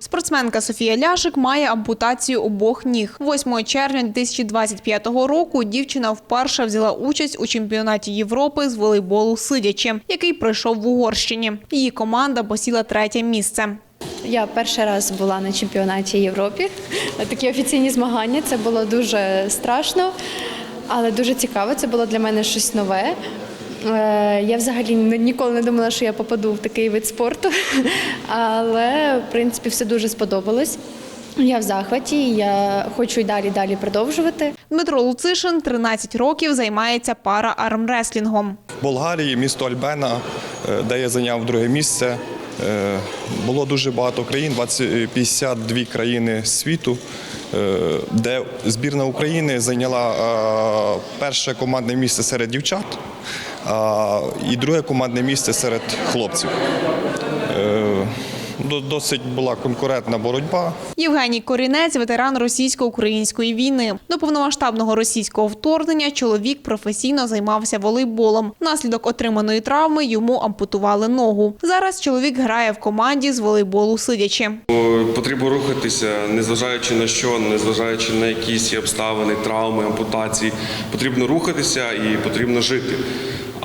Спортсменка Софія Ляшик має ампутацію обох ніг. 8 червня 2025 року дівчина вперше взяла участь у чемпіонаті Європи з волейболу сидячи, який пройшов в Угорщині. Її команда посіла третє місце. Я перший раз була на чемпіонаті Європи. Такі офіційні змагання. Це було дуже страшно, але дуже цікаво. Це було для мене щось нове. Е, Я взагалі ні- ніколи не думала, що я попаду в такий вид спорту, але в принципі все дуже сподобалось. Я в захваті, я хочу й далі далі продовжувати. Дмитро Луцишин 13 років займається пара-армреслінгом. В Болгарії, місто Альбена, е, де я зайняв друге місце. Е, Було дуже багато країн, 20, 52 країни світу, де збірна України зайняла перше командне місце серед дівчат і друге командне місце серед хлопців. Е, до- Досить була конкурентна боротьба. Євгеній Корінець, ветеран російсько-української війни. До повномасштабного російського вторгнення чоловік професійно займався волейболом. Внаслідок отриманої травми йому ампутували ногу. Зараз чоловік грає в команді з волейболу сидячи. Потрібно рухатися, незважаючи на що, незважаючи на якісь обставини, травми, ампутації. Потрібно рухатися і потрібно жити.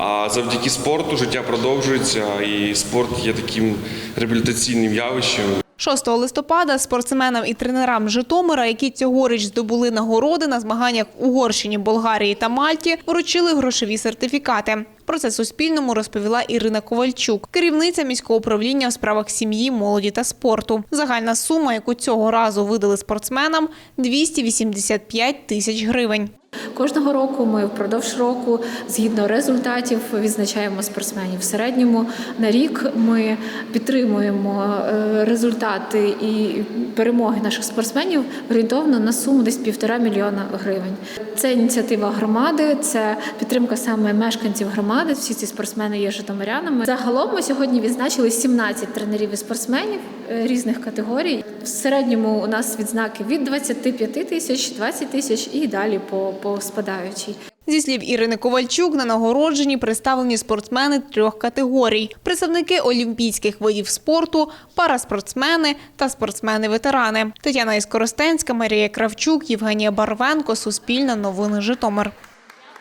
А завдяки спорту життя продовжується, і спорт є таким реабілітаційним явищем. 6 листопада спортсменам і тренерам Житомира, які цьогоріч здобули нагороди на змаганнях в Угорщині, Болгарії та Мальті, вручили грошові сертифікати. Про це Суспільному розповіла Ірина Ковальчук, керівниця міського управління у справах сім'ї, молоді та спорту. Загальна сума, яку цього разу видали спортсменам, 285 тисяч гривень. Кожного року ми впродовж року, згідно результатів, відзначаємо спортсменів. В середньому на рік ми підтримуємо е, результати і перемоги наших спортсменів орієнтовно на суму десь півтора мільйона гривень. Це ініціатива громади, це підтримка саме мешканців громади. Всі ці спортсмени є житомирянами. Загалом ми сьогодні відзначили 17 тренерів і спортсменів е, різних категорій. В середньому у нас відзнаки від 25 тисяч, 20 тисяч і далі по, по спадаючій. Зі слів Ірини Ковальчук, на нагородженні представлені спортсмени трьох категорій: представники олімпійських видів спорту, параспортсмени та спортсмени-ветерани. Тетяна Іскоростенська, Марія Кравчук, Євгенія Барвенко, Суспільна, новини Житомир.